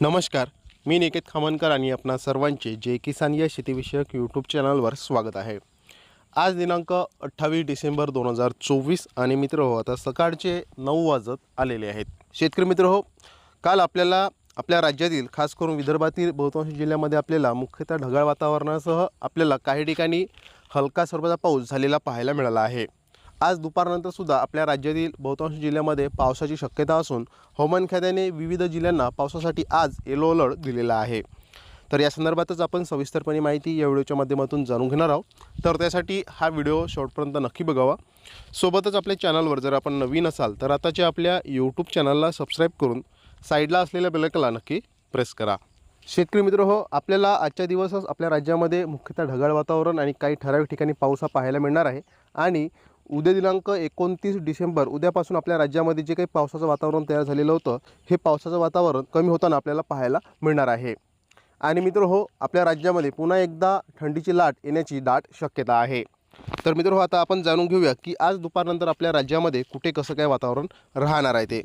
नमस्कार मी निकेत खामनकर आणि आपणा सर्वांचे जे किसान या शेतीविषयक यूट्यूब चॅनलवर स्वागत आहे. आज दिनांक अठ्ठावीस डिसेंबर दोन हजार चोवीस आणि मित्र हो आता सकाळचे नऊ वाजत आलेले आहेत. शेतकरी मित्र हो काल आपल्याला आपल्या राज्यातील खास करून विदर्भातील बहुतांश जिल्ह्यामध्ये आपल्याला मुख्यतः ढगाळ वातावरणासह आपल्याला काही ठिकाणी हलका स्वरूपाचा पाऊस झालेला पाहायला मिळाला आहे. आज दुपारनंतर सुद्धा आपल्या राज्यातील बहुतांश जिल्ह्यामध्ये पावसाची शक्यता असून हवामान खात्याने विविध जिल्ह्यांना पावसासाठी आज येलो अलर्ट दिलेला आहे. तर या संदर्भातच आपण सविस्तरपणे माहिती या व्हिडिओच्या माध्यमातून जाणून घेणार आहोत. तर त्यासाठी हा व्हिडिओ शेवटपर्यंत नक्की बघावा. सोबतच आपल्या चॅनलवर जर आपण नवीन असाल तर आताच्या आपल्या यूट्यूब चॅनलला सबस्क्राईब करून साईडला असलेल्या बेलकला नक्की प्रेस करा. शेतकरी मित्र हो आपल्याला आजच्या दिवसच आपल्या राज्यामध्ये मुख्यतः ढगाळ वातावरण आणि काही ठराविक ठिकाणी पाऊस हा पाहायला मिळणार आहे. आणि उद्या दिनांक एकोणतीस डिसेंबर उद्यापासून आपल्या राज्यामध्ये जे काही पावसाचं वातावरण तयार झालेलं होतं हे पावसाचं वातावरण कमी होताना आपल्याला पाहायला मिळणार आहे. आणि मित्र हो आपल्या राज्यामध्ये पुन्हा एकदा थंडीची लाट येण्याची दाट शक्यता आहे. तर मित्र हो आता आपण जाणून घेऊया की आज दुपारनंतर आपल्या राज्यामध्ये कुठे कसं काय वातावरण राहणार आहे ते.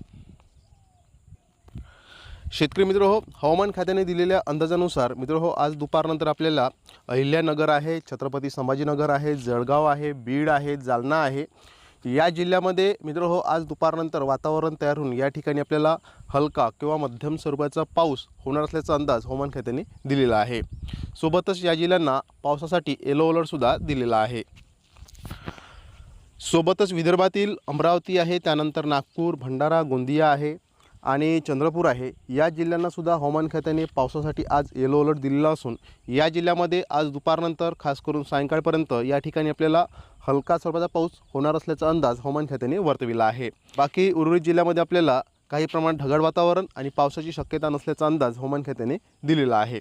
शेतकरी मित्र हो हवामान खात्याने दिलेल्या अंदाजानुसार मित्र हो आज दुपारनंतर आपल्याला अहिल्यानगर आहे छत्रपती संभाजीनगर आहे जळगाव आहे बीड आहे जालना आहे. या जिल्ह्यामध्ये मित्र हो आज दुपारनंतर वातावरण तयार होऊन या ठिकाणी आपल्याला हलका किंवा मध्यम स्वरूपाचा पाऊस होणार असल्याचा अंदाज हवामान खात्याने दिलेला आहे. सोबतच या जिल्ह्यांना पावसासाठी येलो अलर्टसुद्धा दिलेला आहे. सोबतच विदर्भातील अमरावती आहे त्यानंतर नागपूर भंडारा गोंदिया आहे. आणि चंद्रपूर आहे. या जिल्ह्यांनासुद्धा हवामान खात्याने पावसासाठी आज येलो अलर्ट दिलेला असून या जिल्ह्यामध्ये आज दुपारनंतर खास करून सायंकाळपर्यंत या ठिकाणी आपल्याला हलका स्वरूपाचा पाऊस होणार असल्याचा अंदाज हवामान खात्याने वर्तविला आहे. बाकी उर्वरित जिल्ह्यामध्ये आपल्याला काही प्रमाणात ढगाळ वातावरण आणि पावसाची शक्यता नसल्याचा अंदाज हवामान खात्याने दिलेला आहे.